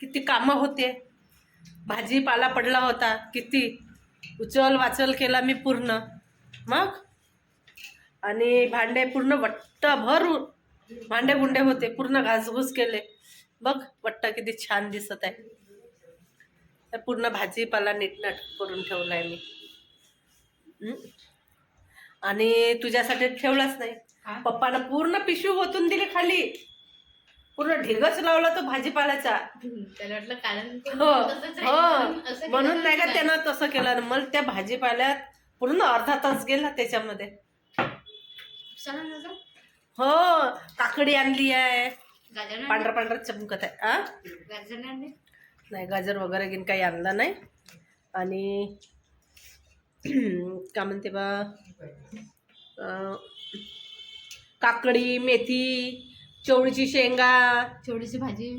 किती कामं होते. भाजीपाला पडला होता. किती. उचल वाचल केला मी पूर्ण. मग? आणि भांडे पूर्ण वट्टभर भांडे गुंडे होते. पूर्ण घासघूस केले. बघ वट्ट किती छान दिसत आहे. तर पूर्ण भाजीपाला नीटनाट करून ठेवला आहे मी. आणि तुझ्यासाठी ठेवलाच नाही. पप्पानं पूर्ण पिशवी ओतून दिली खाली. पूर्ण ढिगच लावला तो भाजीपाल्याचा. हो म्हणून हो. म्हणून नाही का? त्यानं तसं केलं मला त्या भाजीपाल्यात पूर्ण अर्धा तास गेला त्याच्यामध्ये. हो काकडी आणली आहे? पांढरा पांढरा चमकत आहे. नाही गाजर वगैरे काही आणलं नाही. आणि का म्हणते बा? काकडी मेथी चवळीची शेंगा चवळीची भाजी.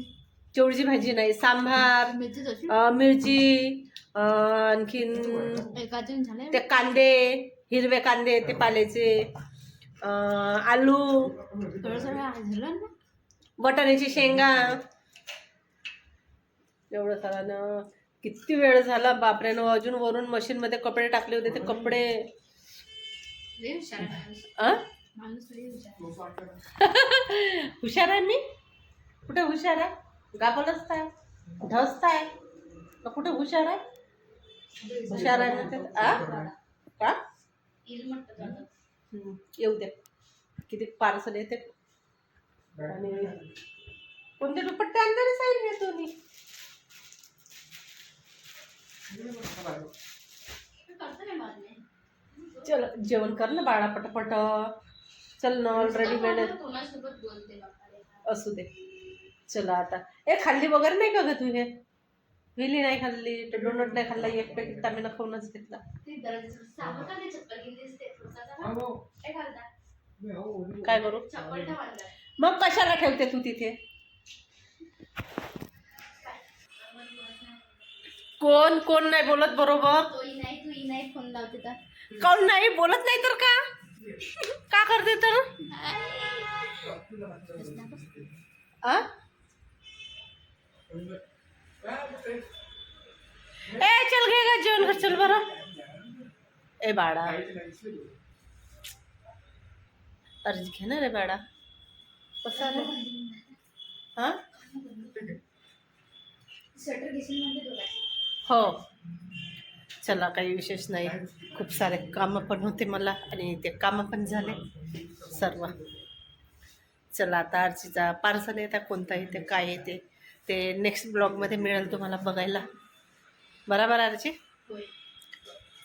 चवळीची भाजी नाही सांभार मिरची आणखीन ते कांदे हिरवे कांदे ते पाल्याचे आलू बटाण्याची शेंगा एवढं सगळं किती वेळ झाला बापऱ्यानं अजून वरून मशीनमध्ये कपडे टाकले होते ते कपडे. हुशार आहे मी? कुठे हुशार आहे? गाबलच आहे ढसत आहे. कुठे हुशार आहे? हुशार आहे ना ते? का? येऊ दे. किती पार्सल येते. आणि कोणते दुपट्टे आणणारे साईड घेतो मी करतो ना बाद नाही. चल जेवण कर ना बाळा पटपट चल ना ऑलरेडी वेळ. असू दे चला आता ए खाल्ली वगैरे नाही का ग तू हे विली नाही खाल्ली डोनट नाही खाल्ला एक पॅकेट तामीनं खाऊनच घेतला? काय करू. मग कशाला ठेवते तू तिथे कोण कोण नाही बोलत बरोबर? तोही नाही तूही नाही फ़ोन लावते तर. कोण नाही बोलत नाही तर का? का करते तर? ए चल घे जेवण कर चल बरं. ए बाळा. अर्ज़ घे ना रे बाळा. कसं हा? हो. चला काही विशेष नाही. खूप सारे कामं पण होते मला आणि ते कामं पण झाले सर्व. चला आता आरचीचा पार्सल येतात कोणता येते काय येते ते नेक्स्ट ब्लॉगमध्ये मिळेल तुम्हाला बघायला. बरोबर आरची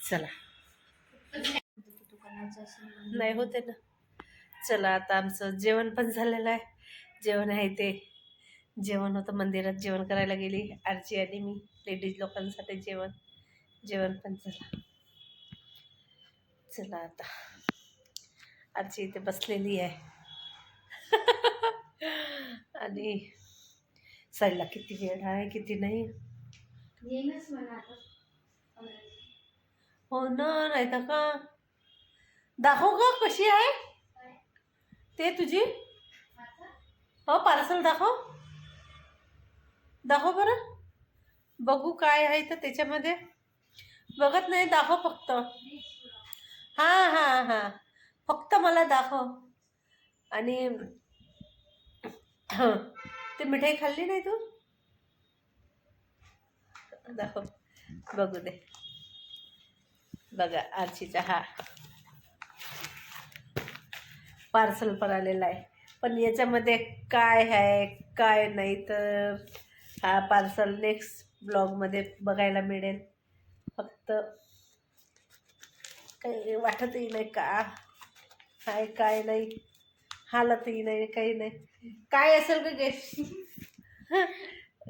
चला. नाही होते ना. चला आता आमचं जेवण पण झालेलं आहे. जेवण आहे ते. जेवण होतं मंदिरात जेवण करायला गेली आरची आणि मी लेडीज लोकांसाठी जेवण. जेवण पण झालं चला आता. आरची इथे बसलेली आहे. आणि साईडला किती वेळ आहे किती नाही. हो ना नाही तर का? दाखव का कशी आहे? ते तुझी? हो पार्सल दाखव. दाखव बरं. बघू काय आहे तर त्याच्यामध्ये. बघत नाही दाखव फक्त. हां हां हां. फक्त मला दाखव आणि हां ते मिठाई खाल्ली नाही तू? दाखव बघू दे. बघा आरशीचा हा. पार्सल पण आलेला आहे. पण याच्यामध्ये काय आहे काय नाही तर हा पार्सल नेक्स्ट ब्लॉगमध्ये बघायला मिळेल. फक्त काही वाटतही नाही का? काय काय नाही? हालतही नाही काही नाही. काय असेल का गेस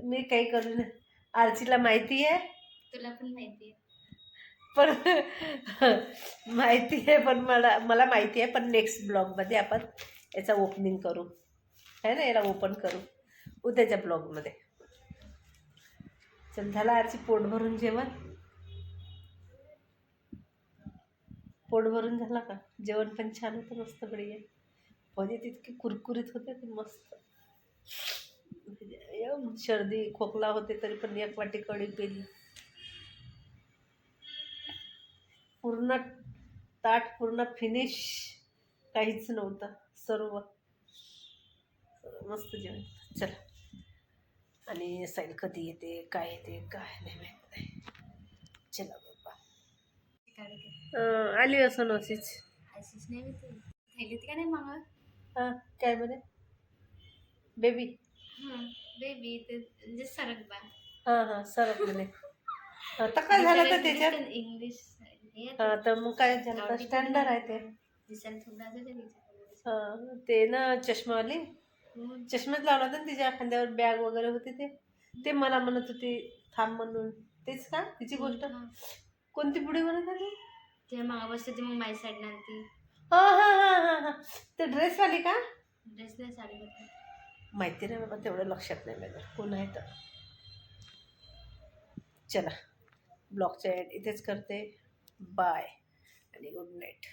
मी काही करू नये आरचीला माहिती आहे? तुला पण माहिती आहे. पण माहिती आहे पण मला मला माहिती आहे पण नेक्स्ट ब्लॉगमध्ये आपण याचा ओपनिंग करू. है ना? याला ओपन करू. उद्याच्या ब्लॉगमध्ये. चल झाला आरची पोट भरून जेवण. पोट भरून झाला का? जेवण पण छान होतं मस्त बढिया. भजे तितके कुरकुरीत होते ते मस्त. म्हणजे, सर्दी खोकला होते तरी पण एक वाटी कढी पेली. पूर्ण ताट पूर्ण फिनिश काहीच नव्हतं सर्व. मस्त जेवण. चला. आणि साईड कधी येते काय येते काय नाही माहीत नाही. चला बाबा. आली असं नशीच अशीच नाही थैलीत का नाही मग? हां काय म्हणे? बेबी. हां बेबी ते म्हणजे सरक बा. हां हां सरक म्हणे. तर काय झालं तर त्याच्यात? इंग्लिश हां तर मग काय झालं? तर स्टँडर्ड आहे ते. दिसायला थोडा हां ते ना चष्मावाली चष्माच लावला होता ना तिच्या खांद्यावर बॅग वगैरे होती ते. ते मला म्हणत होती थांब म्हणून. तेच का? तिची गोष्ट? कोणती पुढे म्हणत होती? ते मागा बसते ती मग माझ्या साईड नंतर हां हां हां हां हां. ते ड्रेसवाली का? ड्रेस नाही साडी होती. माहिती नाही बाबा तेवढं लक्षात नाही माझं. कोण आहे तर. चला. ब्लॉगच्या एड इथेच करते. बाय आणि गुड नाईट